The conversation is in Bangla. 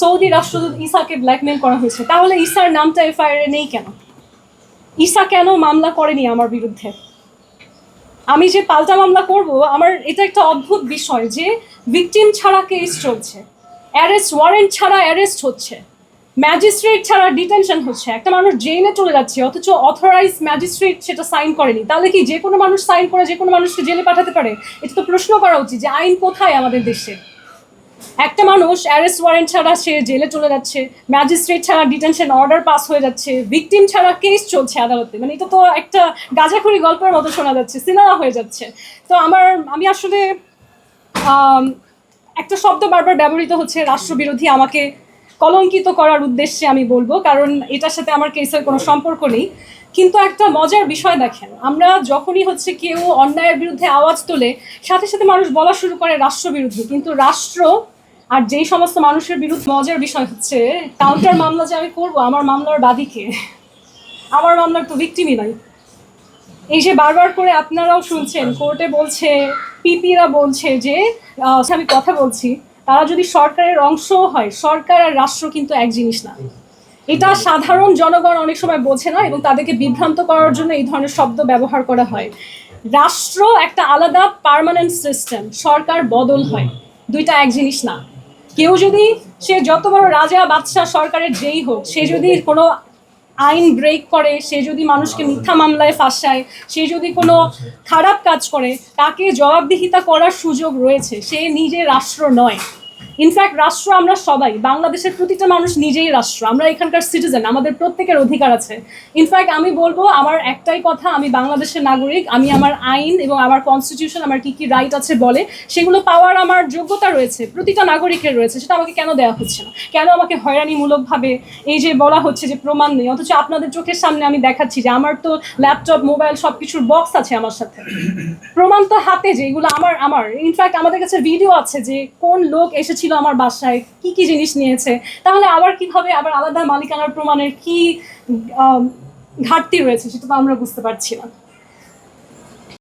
সৌদি রাষ্ট্রদূত ইসাকে ব্ল্যাকমেল করা হয়েছে। তাহলে ইসার নামটা এফআইআর নেই কেন? ইসা কেন মামলা করেনি আমার বিরুদ্ধে? আমি যে পাল্টা মামলা করব, আমার এটা একটা অদ্ভুত বিষয় যে ভিকটিম ছাড়া কেস চলছে। অ্যারেস্ট, ওয়ারেন্ট ছাড়া অ্যারেস্ট হচ্ছে। ম্যাজিস্ট্রেট ছাড়া ডিটেনশন হচ্ছে। একটা মানুষ জেলে চলে যাচ্ছে, অথচ অথরাইজ ম্যাজিস্ট্রেট সেটা সাইন করেনি। তাহলে কি যে কোনো মানুষ সাইন করে, যে কোনো মানুষকে জেলে পাঠাতে পারে? এটা তো প্রশ্ন করা উচিত যে আইন কোথায় আমাদের দেশে? একটা মানুষ অ্যারেস্ট ওয়ারেন্ট ছাড়া সে জেলে চলে যাচ্ছে ম্যাজিস্ট্রেট ছাড়া ডিটেনশন অর্ডার পাস হয়ে যাচ্ছে ভিকটিম ছাড়া কেস চলছে আদালতে। মানে এটা তো একটা গাঁজাখুরি গল্পের মতো শোনা যাচ্ছে সিনেমা হয়ে যাচ্ছে। তো আমার, আমি আসলে একটা শব্দ বারবার ব্যবহৃত হচ্ছে, রাষ্ট্রবিরোধী আমাকে কলঙ্কিত করার উদ্দেশ্যে আমি বলব, কারণ এটার সাথে আমার কেসের কোনো সম্পর্ক নেই। কিন্তু একটা মজার বিষয় দেখেন, আমরা যখনই হচ্ছে কেউ অন্যায়ের বিরুদ্ধে আওয়াজ তোলে, সাথে সাথে মানুষ বলা শুরু করে রাষ্ট্রবিরোধী কিন্তু রাষ্ট্র আর যেই সমস্ত মানুষের বিরুদ্ধে মজার বিষয় হচ্ছে কাউন্টার মামলা যে আমি করব, আমার মামলার বাদীকে, আমার মামলার তো ভিক্টিমই নাই। এই যে বারবার করে আপনারাও শুনছেন কোর্টে বলছে পিপিরা বলছে যে আমি কথা বলছি তারা যদি সরকারের অংশও হয়, সরকার আর রাষ্ট্র কিন্তু এক জিনিস না। এটা সাধারণ জনগণ অনেক সময় বোঝে না এবং তাদেরকে বিভ্রান্ত করার জন্য এই ধরনের শব্দ ব্যবহার করা হয়। রাষ্ট্র একটা আলাদা পার্মানেন্ট সিস্টেম সরকার বদল হয়। দুইটা এক জিনিস না। কেউ যদি, সে যত বড় রাজা, বাদশাহ, সরকারের যেই হোক, সে যদি কোনো আইন ব্রেক করে, সে যদি মানুষকে মিথ্যা মামলায় ফাঁসায়, সে যদি কোনো খারাপ কাজ করে, তাকে জবাবদিহিতা করার সুযোগ রয়েছে। সে নিজে রাষ্ট্র নয়। ইনফ্যাক্ট রাষ্ট্র আমরা সবাই, বাংলাদেশের প্রতিটা মানুষ নিজেই রাষ্ট্র, আমরা এখানকার সিটিজেন আমাদের প্রত্যেকের অধিকার আছে। ইনফ্যাক্ট আমি বলব, আমার একটাই কথা, আমি বাংলাদেশের নাগরিক, আমি আমার আইন এবং আমার কনস্টিটিউশন আমার কি কি রাইট আছে বলে, সেগুলো পাওয়ার আমার যোগ্যতা রয়েছে, প্রতিটা নাগরিকের রয়েছে, সেটা আমাকে কেন দেওয়া হচ্ছে না? কেন আমাকে হয়রানিমূলকভাবে এই যে বলা হচ্ছে যে প্রমাণ নেই? অথচ আপনাদের চোখের সামনে আমি দেখাচ্ছি যে আমার তো ল্যাপটপ মোবাইল সব কিছুর বক্স আছে আমার সাথে। প্রমাণ তো হাতে যে এগুলো আমার আমার। ইনফ্যাক্ট আমাদের কাছে ভিডিও আছে যে কোন লোক এসেছিল আমার বাসায়, কি কি জিনিস নিয়েছে? তাহলে আবার কীভাবে আবার আলাদা মালিকানার প্রমাণের কি ঘাটতি রয়েছে সেটা তো আমরা বুঝতে পারছি না।